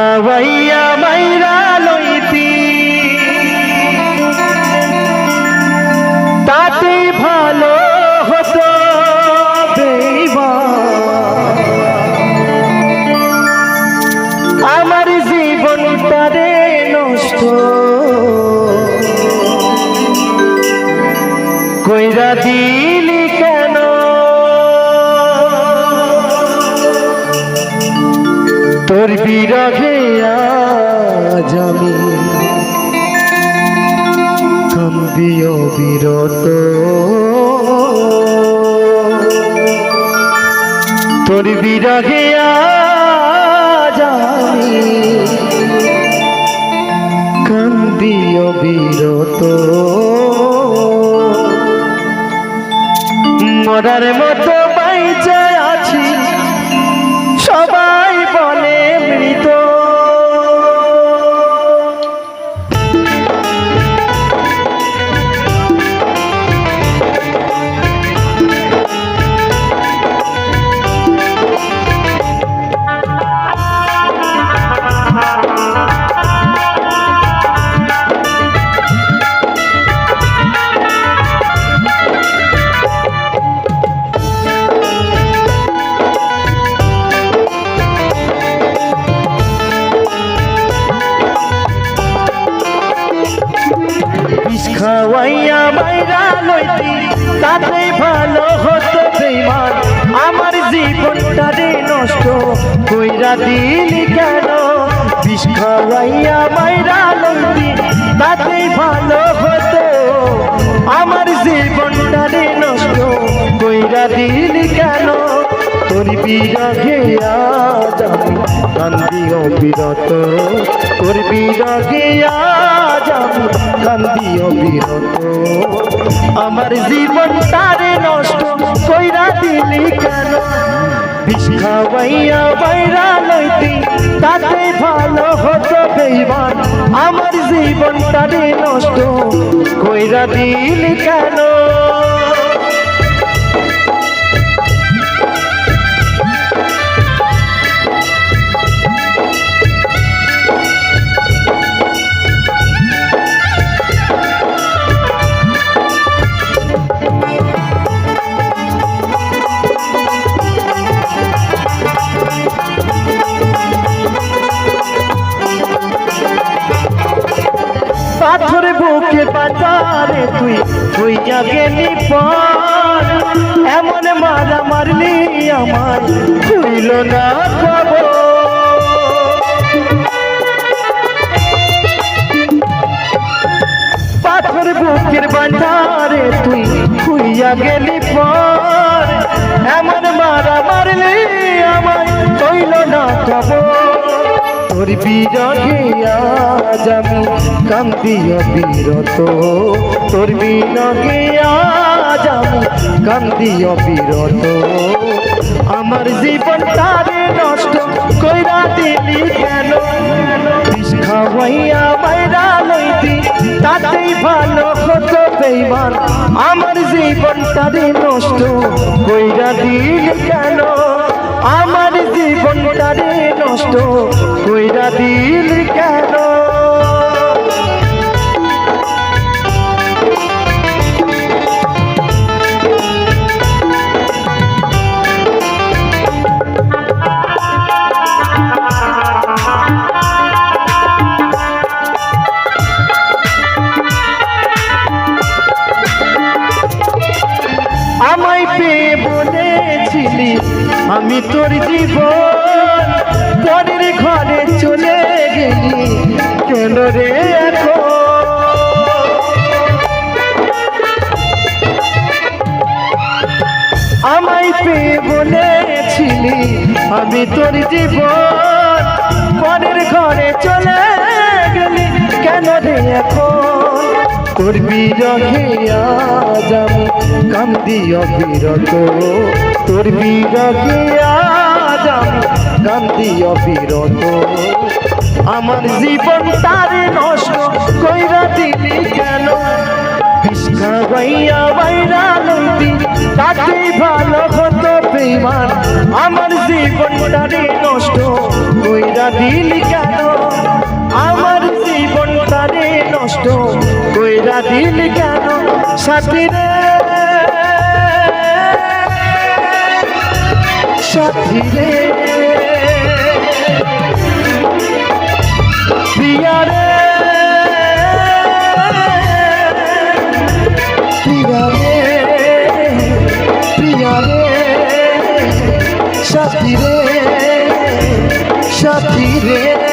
খাওয়াইয়া মাইরা লইতি। তাতে ভালো হতো। আমার জীবনটারে নষ্ট। কইরা দিলি কেন? তোর বিরহে আজ আমি কান্দিও বিরত। তোর বিরহে আজ আমি কান্দিও বিরত। মরার মতো বাইচে খাওয়াইয়া মাইরা লইতি তাতে ভালো হতো বেমান আমার জীবনটা রে নষ্ট কইরা দিলি কেন? বিষ খাওয়াইয়া মাইরা লইতি তাতে ভালো হতো। আমার জীবনটা রে নষ্ট কইরা দিলি কেন? তোর বিরহে আজ আমি কান্দিও বিরত। তোর বিরহে আজ আমি কান্দিও বিরত। আমার জীবন তারে নষ্ট কইরা দিলি কেন? খাওয়াইয়া বাইরা লইতি, তাতে ভালো হতো বেইমান। আমার জীবন তারে নষ্ট কইরা দিলি কেন? পাতারে তুই হইয়া গেলি পর। এমন মারা মারলি আমার হইল না খবর। পাথর বুকের বান্ধারে তুই হইয়া গেলি পর। এমন মারা মারলি আমার হইল না খবর। তোর বিরহে আজ আমি কান্দিয়া বিরত। তোর বিরহে আজ আমি কান্দিয়া বিরত। আমার জীবন তারে নষ্ট কইরা দিলি কেন? খাওয়াইয়া বাইরা লইতি, তাতেই ভালো হতো বেইমান। আমার জীবন তারে নষ্ট কইরা দিলি কেন? আমার জীবনটারে নষ্ট কইরা দিল কেন? আমায় পেয়ে বলেছিলি আমি তোর জীবন পরের ঘরে চলে গেলি। কেন রে এখন? আমায় পেয়ে বলেছিলি, আমি তোর জীবন পরের ঘরে চলে তোর বিরহে আজ আমি। কান্দি অবিরত তোর বিরহে আজ আমি। কান্দি অবিরত, আমার জীবন তারে নষ্ট কইরা দিলি কেন? বিষ্কা বাইয়া বাইরা লইতি তাতেই ভালো হতো বেমান আমার জীবনটারে নষ্ট কইরা দিলি কেন? আমার জীবনটা রে নষ্ট দিলি কেন সাথী রে? সাথী রে। প্রিয়া রে। প্রিয়া রে। প্রিয়া রে। সাথী রে। সাথী রে।